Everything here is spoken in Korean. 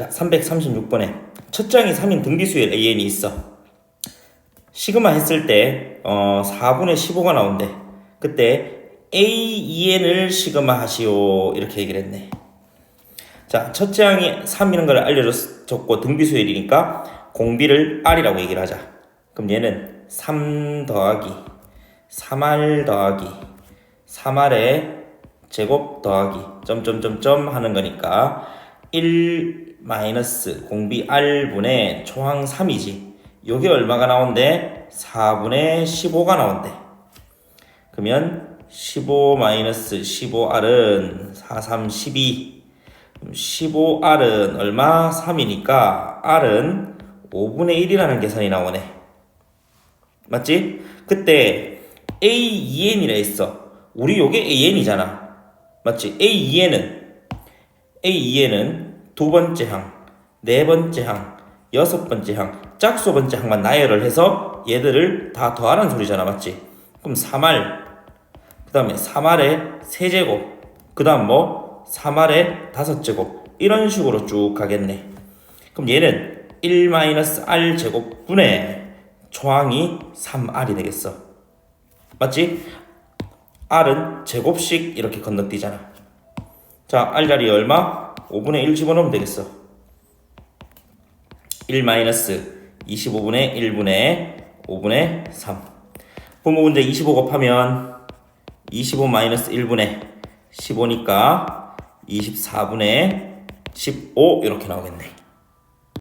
자, 336번에 첫 장이 3인 등비수의 AN이 있어. 시그마 했을 때 어, 4분의 15가 나온대. 그때 AEN을 시그마 하시오 이렇게 얘기를 했네. 자, 첫째 항이 3이라는 걸 알려줬고 등비수의 1이니까 공비를 R이라고 얘기를 하자. 그럼 얘는 3 더하기 3R 더하기 3R의 제곱 더하기 점점점점 하는 거니까 1 마이너스 공비 R분의 초항 3이지. 요게 얼마가 나온대? 4분의 15가 나온대. 그러면 15 마이너스 15R은 4, 3, 12. 15R은 얼마? 3이니까 R은 5분의 1이라는 계산이 나오네. 맞지? 그때 AEN이라 했어. 우리 요게 AN이잖아. 맞지? AEN은 AEN은 두 번째 항, 네 번째 항, 여섯 번째 항, 짝수 번째 항만 나열을 해서 얘들을 다 더하라는 소리잖아. 맞지? 그럼 3R 그 다음에 3R의 세제곱 그 다음 뭐 3R의 다섯 제곱 이런 식으로 쭉 가겠네. 그럼 얘는 1-R 제곱분의 초항이 3R이 되겠어. 맞지? R은 제곱씩 이렇게 건너뛰잖아. 자, R 자리에 얼마? 5분의 1 집어넣으면 되겠어. 1 마이너스 25분의 1분의 5분의 3. 부모 문제 25 곱하면 25 마이너스 1분의 15니까 24분의 15 이렇게 나오겠네.